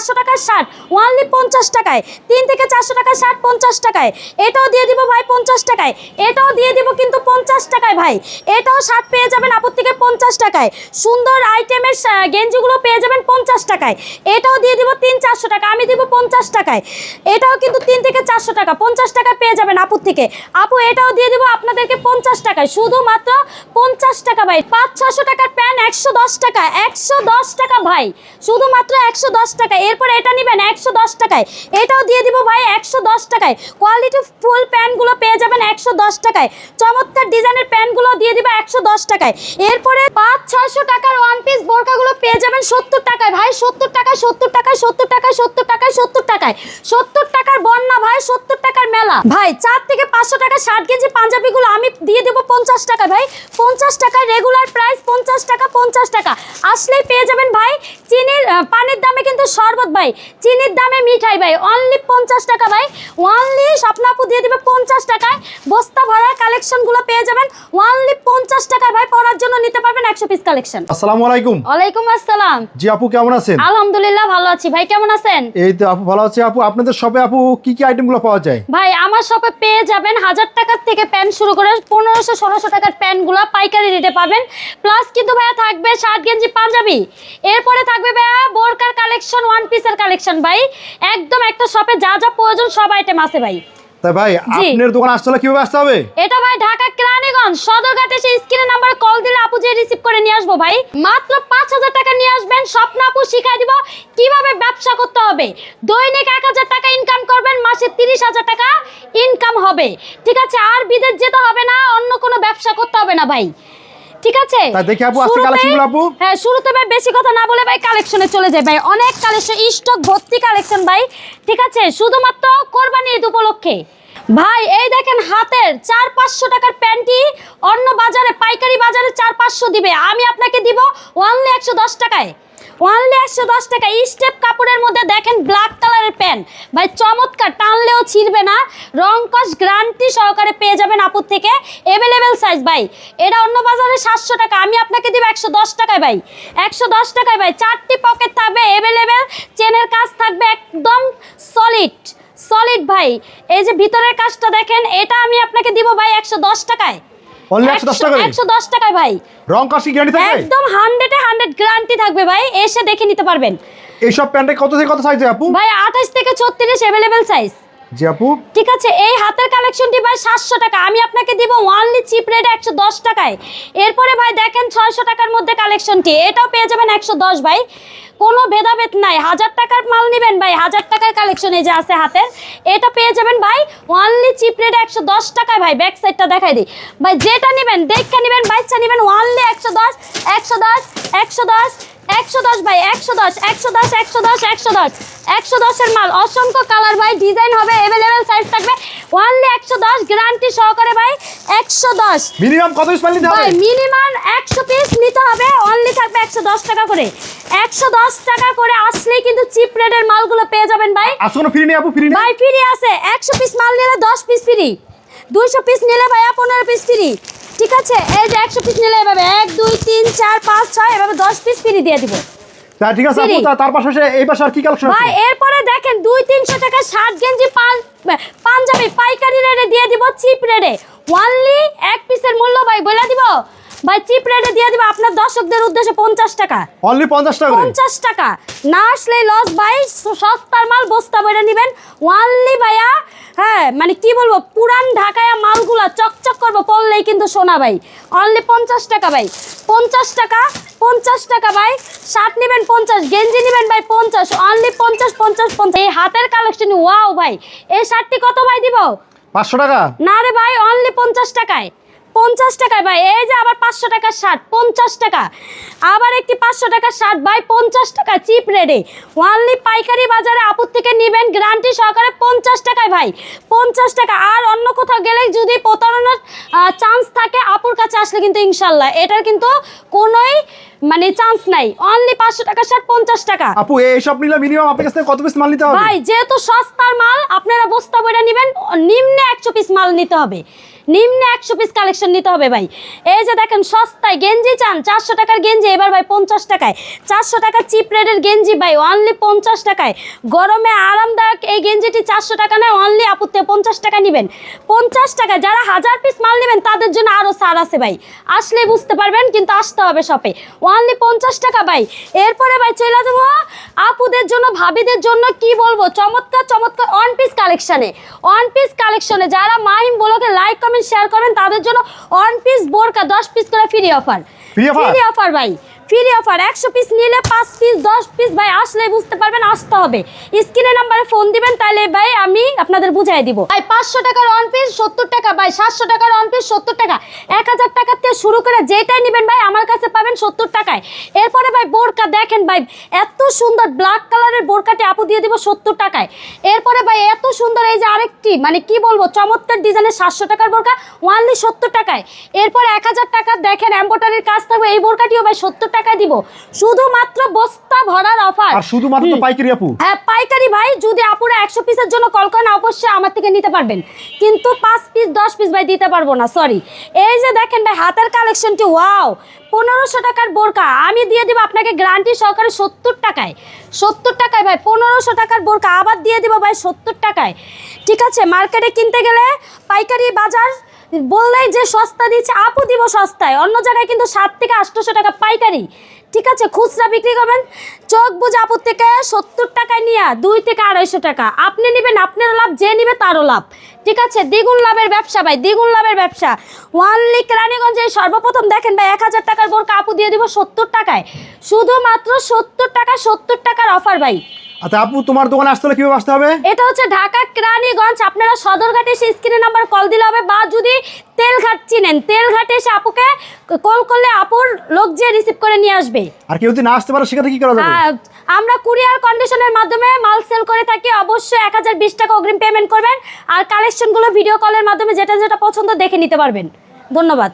চারশো টাকার shirt only পঞ্চাশ টাকায়। তিন থেকে চারশো টাকার শার্ট পঞ্চাশ টাকায়। এটাও দিয়ে দিব ভাই পঞ্চাশ টাকায়। এটাও দিয়ে দিব কিন্তু পঞ্চাশ টাকায় ভাই। এটাও শার্ট পেয়ে যাবেন আপর থেকে পঞ্চাশ টাকায়। সুন্দর আইটেমের গেঞ্জিগুলো পেয়ে যাবেন পঞ্চাশ টাকায়। এটাও দিয়ে দিব তিন চারশো টাকা, আমি দিব পঞ্চাশ টাকায়। এটাও কিন্তু তিন থেকে চারশো টাকা, পঞ্চাশ টাকা পেয়ে যাবেন আপুর থেকে আপু, এটাও দিয়ে দিব আপনাদেরকে পঞ্চাশ টাকায়। শুধুমাত্র পঞ্চাশ টাকা ভাই। পাঁচ, ছশো টাকার প্যান একশো দশ টাকা, একশো দশ টাকা ভাই। শুধুমাত্র একশো দশ টাকা। এরপর এটা নেবেন একশো দশ টাকায়। এটাও দিয়ে দিব ভাই একশো দশ টাকায়। কোয়ালিটি ফুল প্যান্টগুলো পেয়ে যাবেন একশো দশ টাকায়। চমৎকার ডিজাইনের প্যান্টগুলো দিয়ে দিবে একশো দশ টাকায়। এরপরে পাঁচ, ছয়শো টাকার ওয়ান পিস বোরকাগুলো পেয়ে যাবেন সত্তর টাকায়। ভাই সত্তর টাকায় সত্তর টাকায় সত্তর টাকায় সত্তর টাকায় সত্তর টাকায়। সত্তর টাকার বন্যা ভাই, সত্তর টাকার মেলা। ভাই চার থেকে পাঁচশো টাকা ষাট কেজি পাঞ্জাবিগুলো আমি দিয়ে দেবো পঞ্চাশ টাকা ভাই। পঞ্চাশ টাকায় রেগুলার প্রাইস পঞ্চাশ টাকা পঞ্চাশ টাকা। আসলেই পেয়ে যাবেন ভাই। চিনির পানির দামে কিন্তু শরবত ভাই। চিনির দামে মিঠাই, ভাই। অনলি পঞ্চাশ টাকা, ভাই। অনলি স্বপ্নাপু দিয়ে দিবে পঞ্চাশ টাকায়। বস্তা ভরা কালেকশনগুলো পেয়ে যাবেন। ওয়ানলি পঞ্চাশ টাকায় ভাই পরার জন্য নিতে পারবেন একশো পিস কালেকশন আসসালামু আলাইকুম। ওয়ালাইকুম আসসালাম। জি আপু কেমন আছেন? আলহামদুলিল্লাহ ভালো আছি। ভাই কেমন আছেন? এই তো আপু ভালো আছে। আপু আপনাদের শপে আপু কি কি আইটেমগুলো পাওয়া যায়? ভাই আমার শপে পেয়ে যাবেন হাজার টাকার থেকে প্যান্ট শুরু করে পনেরোশো ষোলোশো টাকার প্যান্টগুলো পাইকারি রেটে পাবেন। প্লাস কিন্তু ভাইয়া থাকবে শার্ট গেঞ্জি পাঞ্জাবি। এরপরে থাকবে ভাইয়া বোরকার কালেকশন ওয়ান পিসের কালেকশন ভাই। একদম একটা শপে যা যা প্রয়োজন সব আইটেম আছে ভাই। তাই ভাই আপনার দোকান আসতে হলে কীভাবে আসতে হবে? এটা ভাই ঢাকা কেরানীগঞ্জ সদরঘাটে সেই স্ক্রিনে নাম্বার কল দিলে আপু যে রিসিভ করে নিয়ে আসব ভাই। মাত্র পাঁচ হাজার টাকা নিয়ে আসবেন। স্বপ্ন আপু শিখাই দিব কীভাবে ব্যবসা করতে হবে। দৈনিক এক হাজার টাকা ইনকাম করবেন মাসে তিরিশ হাজার টাকা ইনকাম হবে। ঠিক আছে আর বিদেশ যেতে হবে না অন্য কোনো ব্যবসা করতে হবে না ভাই। ঠিক আছে? তাই দেখি আপু, আজকে কালেকশনগুলো আপু। হ্যাঁ শুরুতে ভাই বেশি কথা না বলে ভাই কালেকশনে চলে যাই ভাই। অনেক কালেকশন স্টক ভর্তি কালেকশন ভাই। ঠিক আছে? শুধুমাত্র কোরবানি ঈদ উপলক্ষে। ভাই এই দেখেন হাতের চার পাঁচশো টাকার প্যান্টি অন্য বাজারে পাইকারি বাজারে চার পাঁচশো দিবে। আমি আপনাকে দিব ওয়ানলি একশো দশ টাকায়। ওয়ানলি একশো দশ টাকা। স্টেপ কাপড়ের মধ্যে দেখেন ব্ল্যাক কালারের প্যান্ট ভাই, চমৎকার। টানলেও ছিঁড়বে না। রং কস গ্যারান্টি সহকারে পেয়ে যাবেন আপুর থেকে। অ্যাভেলেবেল সাইজ ভাই। এটা অন্য বাজারে সাতশো টাকা। আমি আপনাকে দিব একশো দশ টাকায়, ভাই। একশো দশ টাকায়, ভাই। চারটি পকেট থাকবে অ্যাভেলেবেল চেনের কাজ থাকবে একদম সলিড সলিড ভাই। এই যে ভিতরের কাজটা দেখেন, এটা আমি আপনাকে দিব, ভাই, একশো দশ টাকায়। অনলি একশো দশ টাকা টাকায় ভাই। রং কাশি গ্যারান্টি থাকবে? একদম গ্যারান্টি থাকবে ভাই এসে দেখে নিতে পারবেন। এইসব প্যান্টের কত থেকে কত সাইজ আপু? ভাই আঠাশ থেকে ছত্রিশ অ্যাভেলেবেল সাইজ জি আপু। ঠিক আছে, এই হাতের কালেকশনটি ভাই সাতশো টাকা। আমি আপনাকে দিব ওয়ানলি চিপ রেট একশো দশ টাকায়। এরপরে ভাই দেখেন ছয়শো টাকার মধ্যে কালেকশনটি এটাও পেয়ে যাবেন একশো দশ ভাই। কোনো ভেদাভেদ নাই। হাজার টাকার মাল নেবেন ভাই। হাজার টাকার কালেকশন এই যে আছে হাতের। এটা পেয়ে যাবেন ভাই ওয়ানলি চিপ রেট একশো দশ টাকায় ভাই। ব্যাক সাইডটা দেখাই দিই। ভাই, যেটা নেবেন, দেখে নেবেন বাচ্চা নেবেন ওয়ানলি একশো দশ একশো দশ একশো দশ একশো দশ ভাই একশো দশ একশো দশ একশো দশ একশো দশ। একশো দশের মাল অসংখ্য কালার ভাই ডিজাইন হবে অ্যাভেলেবেল সাইজ থাকবে। ওয়ানলি একশো দশ গ্যারান্টি সহকারে ভাই একশো দশ। মিনিমাম কত পিস মাল নিতে হবে? ভাই মিনিমাম একশো পিস নিতে হবে অনলি থাকবে একশো দশ টাকা করে। একশো দশ টাকা করে আসলেই কিন্তু চিপ রেটের মালগুলো পেয়ে যাবেন ভাই। আজকে কোনো ফ্রি নেই আপু ফ্রি নেই। ভাই ফ্রি আছে। একশো পিস মাল নিলে দশ পিস ফ্রি দুইশো পিস নিলে ভাইয়া পনেরো পিস ফ্রি ঠিক আছে? এই যে একশো পিস নিলে এভাবে এক দুই তিন চার পাঁচ ছয় এভাবে দশ পিস ফ্রি দিয়ে দিব। তা ঠিক আছে আপু তার পাশে এই পাশে আর কি কালেকশন ভাই আছে এরপরে দেখেন দুই তিনশো টাকা শার্ট গেঞ্জি পাঞ্জাবি পাইকারি রেটে দিয়ে দিব চিপ রেটে ওয়ানলি এক পিসের মূল্য ভাই বলে দিব। ভাই চিপ রেটে দিয়ে দিব আপনার দর্শকদের উদ্দেশ্যে পঞ্চাশ টাকা। অনলি পঞ্চাশ টাকা করে? পঞ্চাশ টাকা। না আসলে লস ভাই সস্তার মাল বস্তা বেড়ে নেবেন। ওয়ানলি ভাইয়া হ্যাঁ মানে কি বলব পুরান ঢাকায় মালগুলা চকচক করব পড়লেই কিন্তু সোনা ভাই। অনলি পঞ্চাশ টাকা ভাই। পঞ্চাশ টাকা পঞ্চাশ টাকা ভাই। শার্ট নেবেন পঞ্চাশ গেঞ্জি নেবেন ভাই পঞ্চাশ। অনলি পঞ্চাশ পঞ্চাশ পঞ্চাশ। এই হাতের কালেকশন ওয়াও ভাই। এই শার্টটি কত ভাই দিব? পাঁচশো টাকা। না রে ভাই অনলি পঞ্চাশ টাকায়। পঞ্চাশ টাকায় ভাই, এই যে আবার পাঁচশো টাকার শার্ট, পঞ্চাশ টাকা। আবার একটি পাঁচশো টাকার শার্ট, ভাই, পঞ্চাশ টাকা চিপ রেডে ওয়ানলি পাইকারি বাজারে আপুর থেকে নেবেন গ্যারান্টি সহকারে পঞ্চাশ টাকায় ভাই। পঞ্চাশ টাকা, আর অন্য কোথাও গেলে যদি প্রতারণার চান্স থাকে, আপুর কাছে আসলে কিন্তু ইনশাল্লাহ। এটার কিন্তু কোনোই মানে চান্স নাই। অনলি পাঁচশো টাকা শার্ট পঞ্চাশ টাকা। আপু এইসব নিলে মিনিমাম আপনার কাছ থেকে কত পিস মাল নিতে হবে? ভাই যেহেতু সস্তার মাল আপনারা বস্তা বইটা নেবেন নিম্নে একশো পিস মাল নিতে হবে। নিম্নে একশো পিস কালেকশন নিতে হবে ভাই। এই যে দেখেন সস্তায় গেঞ্জি চান চারশো টাকার গেঞ্জি এবার ভাই পঞ্চাশ টাকায়। চারশো টাকা চিপ রেটের গেঞ্জি ভাই অনলি পঞ্চাশ টাকায়। গরমে আরামদায়ক এই গেঞ্জিটি চারশো টাকা নয় অনলি আপুতে পঞ্চাশ টাকা নেবেন। পঞ্চাশ টাকা যারা হাজার পিস মাল নেবেন তাদের জন্য আরও ছাড় আছে ভাই। আসলে বুঝতে পারবেন কিন্তু আসতে হবে শপে অনলি পঞ্চাশ টাকা ভাই। এরপরে ভাই চলে যাব আপুদের জন্য, ভাবিদের জন্য কি বলব? চমৎকার চমৎকার ওয়ান পিস কালেকশানে ওয়ান পিস কালেকশনে যারা মাহিম বলোকে লাইক কমেন্ট শেয়ার করেন তাদের জন্য ওয়ান পিস বোরকা, দশ পিস করে ফ্রি অফার ফ্রি অফার ভাই। ফ্রি অফার একশো পিস নিলে পাঁচ পিস দশ পিস ভাই, আসলে নাম্বারে বুঝাই দিব। ভাই, পাঁচশো টাকার পিস সত্তর টাকা, ভাই, সাতশো টাকার পিস সত্তর টাকা। এক হাজার টাকার থেকে শুরু করে ভাই, আমার কাছে পাবেন সত্তর টাকায়। এরপরে, ভাই, বোরকা দেখেন, ভাই, এত সুন্দর ব্ল্যাক কালারের বোরকাটি আপু দিয়ে দিব সত্তর টাকায়। এরপরে, ভাই, এত সুন্দর এই যে আরেকটি মানে কি বলব চমৎকার ডিজাইনের সাতশো টাকার বোরকা ওয়ানলি সত্তর টাকায়। এরপর এক হাজার টাকা দেখেন এম্বোটারির কাজ থাকবে এই বোরকাটিও ভাই সত্তর টাকায় দিব। শুধুমাত্র বস্তা ভরার অফার শুধুমাত্র পাইকারি আপু। হ্যাঁ পাইকারি ভাই যদি আপুরা একশো পিসের জন্য কল করেন অবশ্যই আমার থেকে নিতে পারবেন। কিন্তু পাঁচ পিস দশ পিস ভাই দিতে পারব না সরি এই যে দেখেন ভাই, হাতের কালেকশনটি ওয়াও পনেরোশো টাকার বোরকা। আমি দিয়ে দিব আপনাকে গ্যারান্টি সহকারে সত্তর টাকায়। সত্তর টাকায় ভাই, পনেরোশো টাকার বোরকা। আবার দিয়ে দিব ভাই সত্তর টাকায়। ঠিক আছে, মার্কেটে কিনতে গেলে পাইকারি বাজার বললেই যে সস্তা দিচ্ছে, আপু দিব সস্তায়। অন্য জায়গায় কিন্তু সাত থেকে আটশোশো টাকা পাইকারি। ঠিক আছে, খুচরা বিক্রি করবেন। চোখ বুঝে আপুর থেকে সত্তর টাকায় নিয়ে দুই থেকে আড়াইশো টাকা। আপনি নেবেন আপনার লাভ, যে নেবে তারও লাভ। ঠিক আছে, দ্বিগুণ লাভের ব্যবসা ভাই, দ্বিগুণ লাভের ব্যবসা। ওয়ানলি কেরানীগঞ্জে সর্বপ্রথম দেখেন ভাই, এক হাজার টাকার বোরকা আপু দিয়ে দিব সত্তর টাকায়। শুধুমাত্র সত্তর টাকা, সত্তর টাকার অফার ভাই। আচ্ছা আপু তোমার দোকানে আসতে হলে কীভাবে আসতে হবে? এটা হচ্ছে ঢাকা কেরানীগঞ্জ। আপনারা সদরঘাটে এসে স্ক্রিনের নাম্বার কল দিলে হবে বা যদি তেলঘাট চিনেন তেলঘাটে এসে আপুকে কল করলে আপুর লোক যে রিসিভ করে নিয়ে আসবে। আর কেউ যদি না আসতে পারে সেক্ষেত্রে কি করা যাবে? আমরা কুরিয়ার কন্ডিশনের মাধ্যমে মাল সেল করে থাকি। অবশ্যই এক হাজার বিশ টাকা অগ্রিম পেমেন্ট করবেন। আর কালেকশনগুলো ভিডিও কলের মাধ্যমে যেটা যেটা পছন্দ দেখে নিতে পারবেন। ধন্যবাদ।